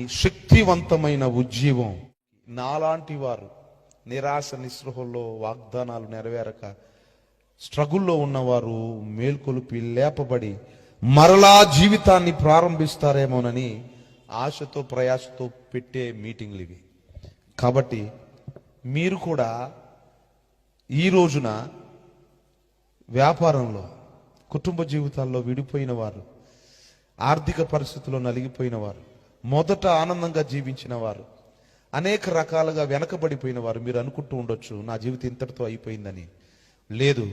ఈ శక్తివంతమైన ఉజ్జీవం. నాలాంటి వారు నిరాశ నిస్పృహల్లో వాగ్దానాలు నెరవేరక స్ట్రగుల్లో ఉన్నవారు మేల్కొలిపి లేపబడి మరలా జీవితాన్ని ప్రారంభిస్తారేమోనని ఆశతో ప్రయాసతో పెట్టే మీటింగ్లు ఇవి. కాబట్టి మీరు కూడా ఈ రోజున వ్యాపారంలో కుటుంబ జీవితాల్లో విడిపోయిన వారు ఆర్థిక పరిస్థితుల్లో నలిగిపోయిన వారు మొదట ఆనందంగా జీవించిన వారు అనేక రకాలుగా వెనకబడిపోయిన వారు మీరు అనుకుంటూ ఉండొచ్చు నా జీవితం ఇంతటితో అయిపోయిందని. లేదు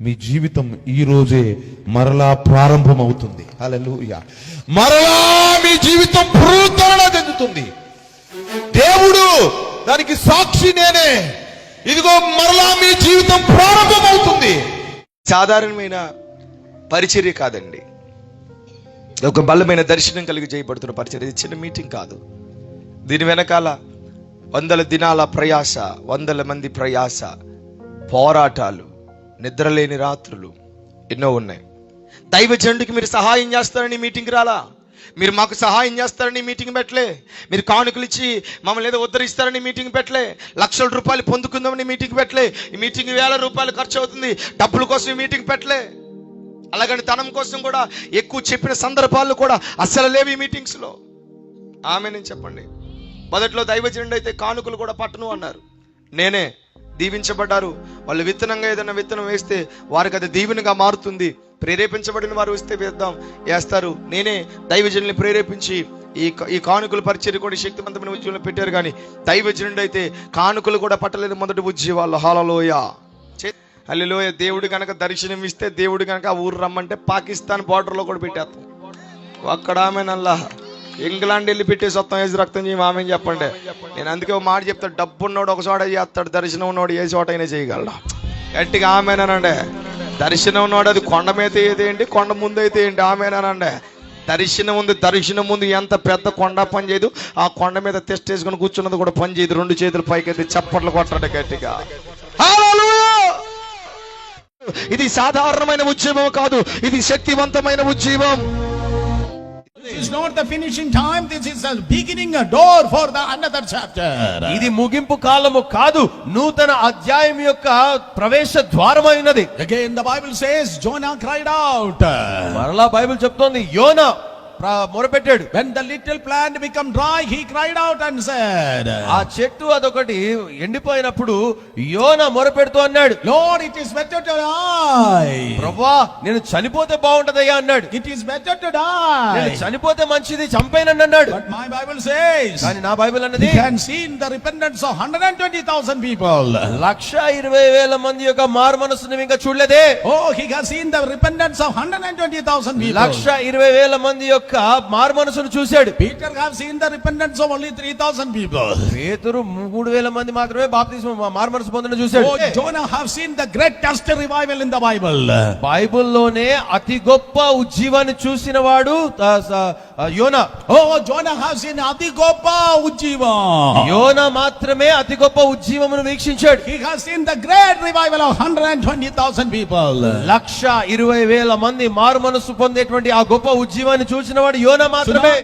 మీ జీవితం ఈ రోజే మరలా ప్రారంభమవుతుంది. హల్లెలూయా. మరలా మీ జీవితం పునరుద్ధరణ చెందుతుంది. దేవుడు దానికి సాక్షి నేనే. ఇదిగో మరలా మీ జీవితం ప్రారంభమవుతుంది. సాధారణమైన పరిచర్య కాదండి. ఒక బలమైన దర్శనం కలిగి చేయబడుతున్న పరిచయం. ఇది చిన్న మీటింగ్ కాదు. దీని వెనకాల వందల దినాల ప్రయాస వందల మంది ప్రయాస పోరాటాలు నిద్రలేని రాత్రులు ఎన్నో ఉన్నాయి. దైవ జండుకి మీరు సహాయం చేస్తారని మీటింగ్ రాలా? మీరు మాకు సహాయం చేస్తారని మీటింగ్ పెట్టలే? మీరు కానుకలు ఇచ్చి మమ్మల్ని ఏదో ఉద్ధరిస్తారని మీటింగ్ పెట్టలే? లక్షల రూపాయలు పొందుకుందామని మీటింగ్ పెట్టలే? ఈ మీటింగ్ వేల రూపాయలు ఖర్చు అవుతుంది. డబ్బుల కోసం ఈ మీటింగ్ పెట్టలే? అలాగని ధనం కోసం కూడా ఎక్కువ చెప్పిన సందర్భాలు కూడా అస్సలు లేవు ఈ మీటింగ్స్లో ఆమె నేను చెప్పండి. మొదట్లో దైవజనుడు అయితే కానుకలు కూడా పట్టను అన్నారు. నేనే దీవించబడ్డారు. వాళ్ళు విత్తనంగా ఏదైనా విత్తనం వేస్తే వారికి అది దీవెనగా మారుతుంది. ప్రేరేపించబడిన వారు వస్తే వేద్దాం వేస్తారు. నేనే దైవజనుల్ని ప్రేరేపించి ఈ ఈ కానుకలు పరిచయం కూడా శక్తివంతమైన ఉద్యోగంలో పెట్టారు కానీ దైవజనుడు అయితే కానుకలు కూడా పట్టలేదు మొదటి ఉద్యోగాలు హాలలోయ. హల్లిలోయ దేవుడు కనుక దర్శనం ఇస్తే దేవుడు కనుక ఆ ఊరు రమ్మంటే పాకిస్తాన్ బార్డర్లో కూడా పెట్టేస్తాం. అక్కడ ఆమె నల్లా ఇంగ్లాండ్ వెళ్ళి పెట్టేసి వస్తాం వేసి రక్తం చేయం ఆమె చెప్పండి. నేను అందుకే ఒక మాట చెప్తాడు డబ్బు ఉన్నోడు ఒక చోట చేస్తాడు దర్శనం ఉన్నోడు ఏ చోట అయినా చేయగలడు. గట్టిగా ఆమెనానండి. దర్శనం ఉన్నోడు అది కొండ మీద అయితే ఏంటి? కొండ ముందు అయితే ఏంటి? ఆమెనానండి. దర్శనం ఉంది దర్శనం ముందు ఎంత పెద్ద కొండ పని చేయదు. ఆ కొండ మీద టెస్ట్ వేసుకుని కూర్చున్నది కూడా పని చేయదు. రెండు చేతులు పైకి ఎత్తి చప్పట్లు కొట్టడం గట్టిగా. ఇది సాధారణమైన ఉద్యమం కాదు ఇది శక్తివంతమైన ఉద్యమం This is not the finishing time. This is the beginning, a door for the another chapter. ఇది ముగింపు కాలము కాదు నూతన అధ్యాయం యొక్క ప్రవేశ ద్వారమైనది Again, the Bible says Jonah cried out. మరలా బైబిల్ చెప్తోంది యోన మొరపెట్టాడు When the little plant became dry, he cried out and said, ఆ చెట్టు అదొకటి ఎండిపోయినప్పుడు యోన మొరపెడుతూ అన్నాడు Lord, it is better to die. ప్రభా నేను చనిపోతే బాగుంటదయ్యా అన్నాడు It is better to నేను die. చనిపోతే మంచిది చంపేనని అన్నాడు But my Bible says, కానీ నా బైబిల్ అన్నది can see in the repentance of 120,000 people. లక్ష ఇరవై వేల మంది యొక్క మారు మనసును ఇంకా చూడలేదే Oh, he has seen the repentance of 120,000 people. లక్ష ఇరవై వేల మంది యొక్క యొక్క మారు మనసును చూశాడు. Peter have seen the repentance of only 3000 people పేతురు 3000 మంది మాత్రమే బాప్తిసం మారు మనసు పొందడం చూశాడు. ఓ Jonah seen the greatest revival Bible బైబిల్లోనే అతి గొప్ప ఉజ్జీవాన్ని చూసిన వాడు యోనా. Jonah have seen Adi Gopa Ujjiva. యోనా మాత్రమే అతి గొప్ప ఉజ్జీవమును వీక్షించాడు. He has seen the great revival of 120,000 people. లక్ష ఇరవై వేల మంది మారు మనసు పొందేటువంటి ఆ గొప్ప ఉజ్జీవాన్ని చూసిన వాడు యోనా మాత్రమే.